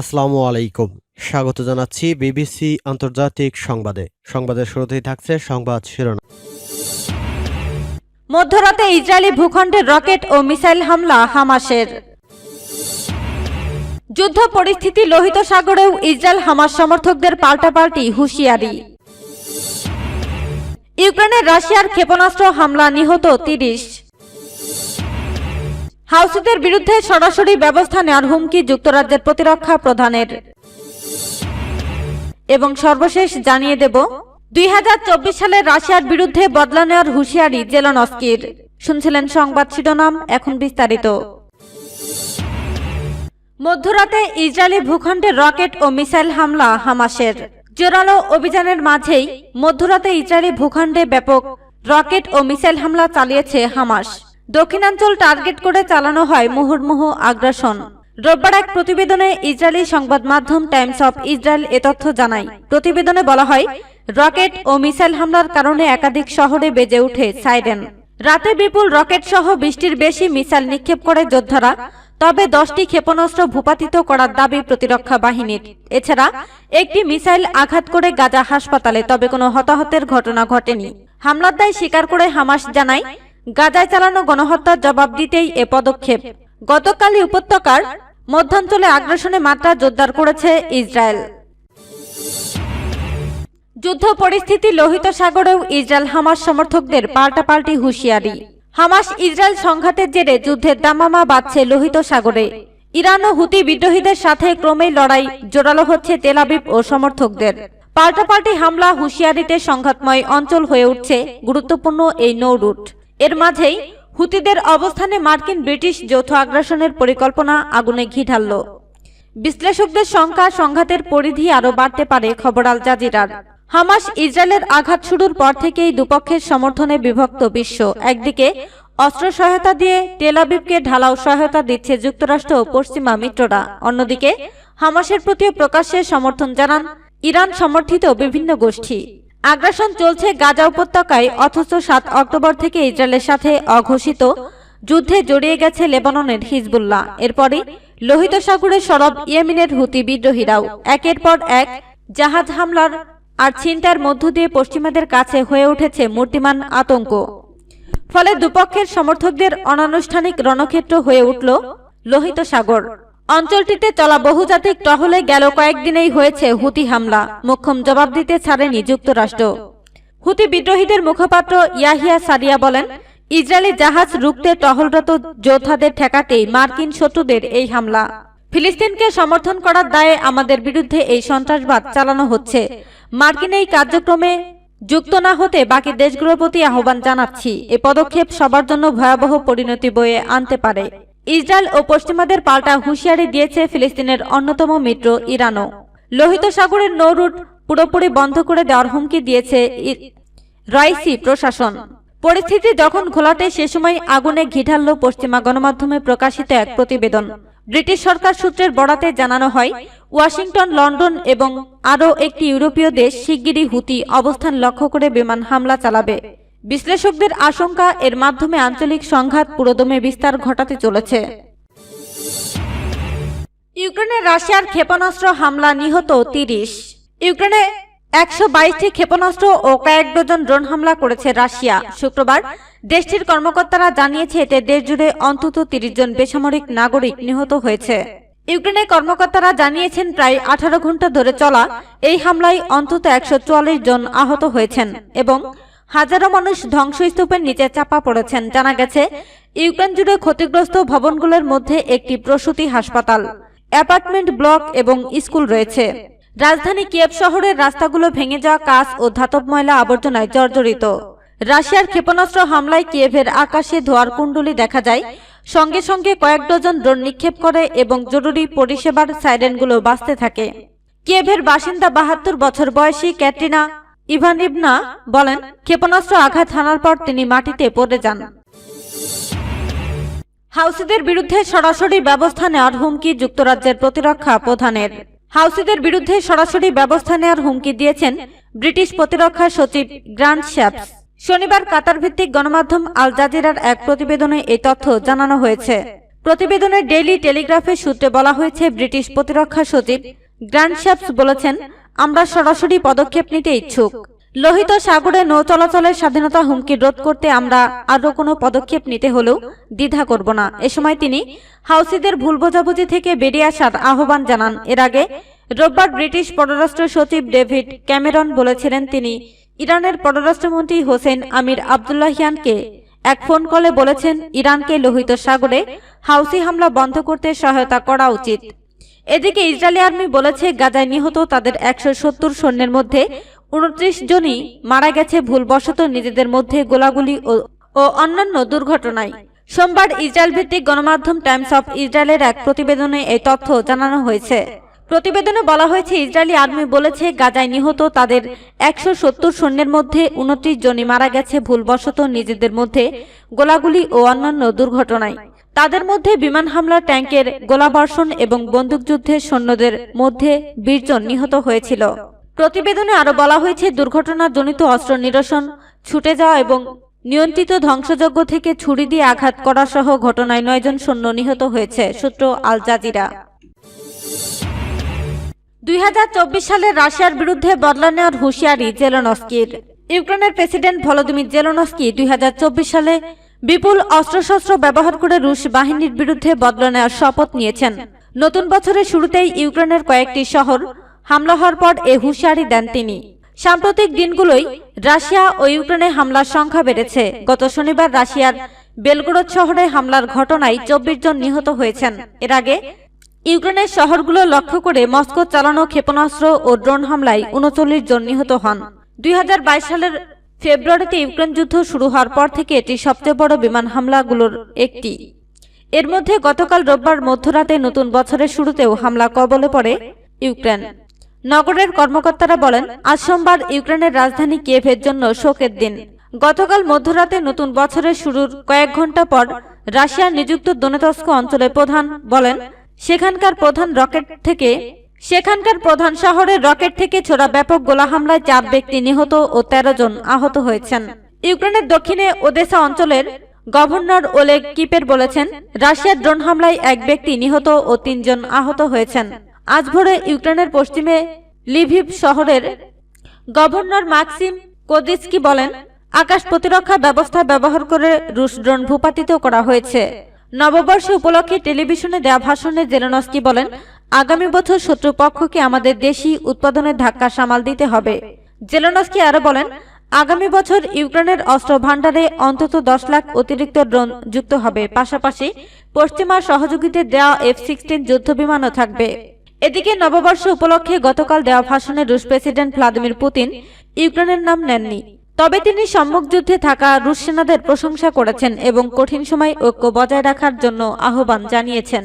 আসসালামু আলাইকুম। স্বাগত জানাচ্ছি বিবিসি আন্তর্জাতিক সংবাদে। সংবাদের শুরুতেই থাকছে সংবাদ শিরোনাম। মধ্যরাতে ইসরায়েলি ভূখণ্ডে রকেট ও মিসাইল হামলা হামাসের। যুদ্ধ পরিস্থিতি লোহিত সাগরেও ইসরায়েল হামাস সমর্থকদের পাল্টাপাল্টি হুঁশিয়ারি। ইউক্রেনের রাশিয়ার ক্ষেপণাস্ত্র হামলা নিহত তিরিশ। হাউসিদের বিরুদ্ধে সরাসরি ব্যবস্থা নেওয়ার হুমকি যুক্তরাজ্যের প্রতিরক্ষা প্রধানের। এবং সর্বশেষ জানিয়ে দেব, দুই সালে রাশিয়ার বিরুদ্ধে বদলা নেওয়ার হুঁশিয়ারি জেলনস্কির শুনছিলেন সংবাদ শিরোনাম, এখন বিস্তারিত। মধ্যরাতে ইসরায়েলি ভূখণ্ডে রকেট ও মিসাইল হামলা হামাসের। জোরালো অভিযানের মাঝেই মধ্যরাতে ইসরায়েলি ভূখণ্ডে ব্যাপক রকেট ও মিসাইল হামলা চালিয়েছে হামাস। দক্ষিণাঞ্চল টার্গেট করে চালানো হয় মুহুর্মুহু আগ্রাসন। রোববার এক প্রতিবেদনে ইসরায়েলি সংবাদ মাধ্যম টাইমস অফ ইসরায়েল এ তথ্য জানায়। প্রতিবেদনে বলা হয়, রকেট ও মিসাইল হামলার কারণে একাধিক শহরে বেজে ওঠে সাইরেন। রাতে বিপুল রকেট সহ বৃষ্টির বেশি মিসাইল নিক্ষেপ করে যোদ্ধারা, তবে দশটি ক্ষেপণাস্ত্র ভূপাতিত করার দাবি প্রতিরক্ষা বাহিনীর। এছাড়া, একটি মিসাইল আঘাত করে গাজা হাসপাতালে, তবে কোনো হতাহতের ঘটনা ঘটেনি। হামলার দায় স্বীকার করে হামাস জানায় গাজায় চালানো গণহত্যার জবাব দিতেই এ পদক্ষেপ। গতকালই উপত্যকার মধ্যাঞ্চলে আগ্রাসনে মাত্রা জোরদার করেছে ইসরায়েল। যুদ্ধ পরিস্থিতি লোহিত সাগরেও ইসরায়েল হামাস সমর্থকদের পাল্টাপাল্টি হুঁশিয়ারি। হামাস ইসরায়েল সংঘাতের জেরে যুদ্ধের দামামা বাড়ছে লোহিত সাগরে। ইরান ও হুতি বিদ্রোহীদের সাথে ক্রমেই লড়াই জোরালো হচ্ছে তেলাবিব ও সমর্থকদের। পাল্টাপাল্টি হামলা হুঁশিয়ারিতে সংঘাতময় অঞ্চল হয়ে উঠছে গুরুত্বপূর্ণ এই নৌ রুট। এর মাঝেই হুতিদের অবস্থানে মার্কিন ব্রিটিশ যৌথ আগ্রাসনের পরিকল্পনা আগুনে ঘি ঢালল। বিশ্লেষকদের সংখ্যা সংঘাতের পরিধি আরও বাড়তে পারে খবর আল জাজিরার। হামাস ইসরায়েলের আঘাত শুরুর পর থেকেই দুপক্ষের সমর্থনে বিভক্ত বিশ্ব। একদিকে অস্ত্র সহায়তা দিয়ে তেলাবিবকে ঢালাও সহায়তা দিচ্ছে যুক্তরাষ্ট্র ও পশ্চিমা মিত্ররা। অন্যদিকে হামাসের প্রতিও প্রকাশ্যে সমর্থন জানান ইরান সমর্থিত বিভিন্ন গোষ্ঠী। আগ্রাসন চলছে গাজা উপত্যকায়, অথচ সাত অক্টোবর থেকে ইসরায়েলের সাথে অঘোষিত যুদ্ধে জড়িয়ে গেছে লেবাননের হিজবুল্লাহ। এরপরই লোহিত সাগরে সরব ইয়েমেনের হুতি বিদ্রোহীরাও একের পর এক জাহাজ হামলার আর ছিনতার মধ্য দিয়ে পশ্চিমাদের কাছে হয়ে উঠেছে মূর্তিমান আতঙ্ক। ফলে দুপক্ষের সমর্থকদের অনানুষ্ঠানিক রণক্ষেত্র হয়ে উঠল লোহিত সাগর। অঞ্চলটিতে চলা বহুজাতিক টহলে গেল কয়েকদিনেই হয়েছে হুতি হামলা। মোক্ষম জবাব দিতে ছাড়েনি যুক্তরাষ্ট্র। হুতি বিদ্রোহীদের মুখপাত্র ইয়াহিয়া সারিয়া বলেন, ইসরায়েলি জাহাজ রুখতে টহলরত যোদ্ধাদের ঠেকাতেই মার্কিন শত্রুদের এই হামলা। ফিলিস্তিনকে সমর্থন করার দায়ে আমাদের বিরুদ্ধে এই সন্ত্রাসবাদ চালানো হচ্ছে। মার্কিন এই কার্যক্রমে যুক্ত না হতে বাকি দেশগুলোর প্রতি আহ্বান জানাচ্ছি। এ পদক্ষেপ সবার জন্য ভয়াবহ পরিণতি বয়ে আনতে পারে। ইসরায়েল ও পশ্চিমাদের পাল্টা হুঁশিয়ারি দিয়েছে ফিলিস্তিনের অন্যতম মিত্র ইরানও। লোহিত সাগরের নৌ রুট পুরোপুরি বন্ধ করে দেওয়ার হুমকি দিয়েছে রাইসি প্রশাসন। পরিস্থিতি যখন ঘোলাটে, সে সময় আগুনে ঘিঢালল পশ্চিমা গণমাধ্যমে প্রকাশিত এক প্রতিবেদন। ব্রিটিশ সরকার সূত্রের বরাতে জানানো হয়, ওয়াশিংটন, লন্ডন এবং আরও একটি ইউরোপীয় দেশ শিগগিরই হুতি অবস্থান লক্ষ্য করে বিমান হামলা চালাবে। বিশ্লেষকদের আশঙ্কা, এর মাধ্যমে আঞ্চলিক সংঘাত পুরোদমে বিস্তার ঘটাতে চলেছে। ইউক্রেনে রাশিয়ার ক্ষেপণাস্ত্র হামলা নিহত তিরিশ। ইউক্রেনে একশো বাইশটি ক্ষেপণাস্ত্র ও কয়েক ডজন ড্রোন হামলা করেছে রাশিয়া। শুক্রবার দেশটির কর্মকর্তারা জানিয়েছে, এতে দেশজুড়ে অন্তত তিরিশ জন বেসামরিক নাগরিক নিহত হয়েছে। ইউক্রেনের কর্মকর্তারা জানিয়েছেন, প্রায় আঠারো ঘণ্টা ধরে চলা এই হামলায় অন্তত একশো চুয়াল্লিশ জন আহত হয়েছেন এবং হাজারো মানুষ ধ্বংসস্তূপের নিচে চাপা পড়েছেন। জানা গেছে, ইউক্রেন জুড়ে ক্ষতিগ্রস্ত ভবনগুলোর মধ্যে একটি প্রসূতি হাসপাতাল, অ্যাপার্টমেন্ট ব্লক এবং স্কুল রয়েছে। রাজধানী কিয়েভ শহরের রাস্তাগুলো ভেঙে যাওয়া কাজ ও ধাতব ময়লা আবর্জনায় জর্জরিত। রাশিয়ার ক্ষেপণাস্ত্র হামলায় কিয়েভের আকাশে ধোয়ার কুণ্ডলি দেখা যায়। সঙ্গে সঙ্গে কয়েক ডজন ড্রোন নিক্ষেপ করে এবং জরুরি পরিষেবার সাইরেনগুলো বাঁচতে থাকে। কিয়েভের বাসিন্দা বাহাত্তর বছর বয়সী ক্যাটরিনা ইভানিভনা বলেন, ক্ষেপণাস্ত্র আঘাত হানার পর তিনি মাটিতে পড়ে যান। হাউসিদের বিরুদ্ধে সরাসরি ব্যবস্থা নেওয়ার হুমকি যুক্তরাজ্যের প্রতিরক্ষা প্রধানের। হাউসিদের বিরুদ্ধে সরাসরি ব্যবস্থা নেওয়ার হুমকি দিয়েছেন ব্রিটিশ প্রতিরক্ষা সচিব গ্রান্ট শ্যাপস। শনিবার কাতার ভিত্তিক গণমাধ্যম আল জাজিরার এক প্রতিবেদনে এই তথ্য জানানো হয়েছে। প্রতিবেদনে ডেইলি টেলিগ্রাফের সূত্রে বলা হয়েছে, ব্রিটিশ প্রতিরক্ষা সচিব গ্র্যান্ড শ্যাপস বলেছেন আমরা সরাসরি পদক্ষেপ নিতে ইচ্ছুক। লোহিত সাগরে নৌ চলাচলের স্বাধীনতা হুমকি রোধ করতে আমরা আরও কোনো পদক্ষেপ নিতে হলেও দ্বিধা করব না। এ সময় তিনি হাউসিদের ভুল বোঝাবুঝি থেকে বেরিয়ে আসার আহ্বান জানান। এর আগে রোববার ব্রিটিশ পররাষ্ট্র সচিব ডেভিড ক্যামেরন বলেছিলেন তিনি, ইরানের পররাষ্ট্রমন্ত্রী হোসেন আমির আবদুল্লাহিয়ানকে এক ফোন কলে বলেছেন, ইরানকে লোহিত সাগরে হাউসি হামলা বন্ধ করতে সহায়তা করা উচিত। এদিকে ইসরায়েলি আর্মি বলেছে গাজায় নিহত তাদের একশো সত্তর সৈন্যের মধ্যে উনত্রিশ জনই মারা গেছে ভুলবশত নিজেদের মধ্যে গোলাগুলি ও অন্যান্য দুর্ঘটনায়। সোমবার ইসরায়েল ভিত্তিক গণমাধ্যম টাইমস অফ ইসরায়েলের এক প্রতিবেদনে এই তথ্য জানানো হয়েছে। প্রতিবেদনে বলা হয়েছে, ইসরায়েলি আর্মি বলেছে গাজায় নিহত তাদের একশো সত্তর সৈন্যের মধ্যে উনত্রিশ জনই মারা গেছে ভুলবশত নিজেদের মধ্যে গোলাগুলি ও অন্যান্য দুর্ঘটনায়। তাদের মধ্যে বিমান হামলা ট্যাঙ্কের গোলাবর্ষণ এবং বন্দুকযুদ্ধের সৈন্যদের মধ্যে বিশ জন নিহত হয়েছিল। প্রতিবেদনে আরও বলা হয়েছে, দুর্ঘটনাজনিত অস্ত্র নিরসন, ছুটে যাওয়া এবং নিয়ন্ত্রিত ধ্বংসযজ্ঞ থেকে ছুরি দিয়ে আঘাত করা সহ ঘটনায় নয়জন সৈন্য নিহত হয়েছে, সূত্র আল জাজিরা। দুই হাজার চব্বিশ সালে রাশিয়ার বিরুদ্ধে বদলা নেওয়ার হুঁশিয়ারি জেলনস্কির। ইউক্রেনের প্রেসিডেন্ট ভলোদিমির জেলনস্কি দুই হাজার চব্বিশ সালে বিপুল অস্ত্রশস্ত্র ব্যবহার করে রুশ বাহিনীর বিরুদ্ধে বদলা নেওয়ার শপথ নিয়েছেন। নতুন বছরের শুরুতেই ইউক্রেনের কয়েকটি শহর হামলা হওয়ার পর এ হুঁশিয়ারি দেন তিনি। সাম্প্রতিক দিনগুলোই রাশিয়া ও ইউক্রেনে হামলার সংখ্যা বেড়েছে। গত শনিবার রাশিয়ার বেলগোরদ শহরে হামলার ঘটনায় চব্বিশ জন নিহত হয়েছেন। এর আগে ইউক্রেনের শহরগুলো লক্ষ্য করে মস্কো চালানো ক্ষেপণাস্ত্র ও ড্রোন হামলায় উনচল্লিশ জন নিহত হন। দুই হাজার বাইশ সালের ফেব্রুয়ারিতে ইউক্রেন যুদ্ধ শুরু হওয়ার পর থেকে এটি সবচেয়ে বড় বিমান হামলাগুলোর একটি। এর মধ্যে গতকাল রোববার মধ্যরাতে নতুন বছরের শুরুতেও হামলা কবলে পড়ে ইউক্রেন। নগরের কর্মকর্তারা বলেন, আজ সোমবার ইউক্রেনের রাজধানী কিয়েভের জন্য শোকের দিন। গতকাল মধ্যরাতে নতুন বছরের শুরুর কয়েক ঘণ্টা পর রাশিয়ার নিযুক্ত দোনেতস্ক অঞ্চলের প্রধান বলেন, সেখানকার প্রধান রকেট থেকে সেখানকার প্রধান শহরের রকেট থেকে ছোড়া ব্যাপক গোলা হামলায় চার ব্যক্তি নিহত ও তেরো জন আহত হয়েছেন। ইউক্রেনের দক্ষিণে ওদেসা অঞ্চলের গভর্নর ওলেগ কিপের বলেছেন, রাশিয়ার ড্রোন হামলায় এক ব্যক্তি নিহত ও তিনজন আহত হয়েছেন। আজ ভোরে ইউক্রেনের পশ্চিমে লিভিভ শহরের গভর্নর মাক্সিম কোদিস্কি বলেন, আকাশ প্রতিরক্ষা ব্যবস্থা ব্যবহার করে রুশ ড্রোন ভূপাতিত করা হয়েছে। নববর্ষ উপলক্ষে টেলিভিশনে দেয়া ভাষণে জেলেনস্কি বলেন আগামী বছর শত্রুপক্ষকে আমাদের দেশি উৎপাদনের ধাক্কা সামাল দিতে হবে। জেলেনস্কি আরও বলেন, আগামী বছর ইউক্রেনের অস্ত্র ভাণ্ডারে অন্তত দশ লাখ অতিরিক্ত ড্রোন যুক্ত হবে। পাশাপাশি পশ্চিমা সহযোগীদের দেওয়া এফ সিক্সটিন যুদ্ধবিমানও থাকবে। এদিকে নববর্ষ উপলক্ষে গতকাল দেওয়া ভাষণে রুশ প্রেসিডেন্ট ভ্লাদিমির পুতিন ইউক্রেনের নাম নেননি। তবে তিনি সম্মুখ যুদ্ধে থাকা রুশ সেনাদের প্রশংসা করেছেন এবং কঠিন সময় ঐক্য বজায় রাখার জন্য আহ্বান জানিয়েছেন।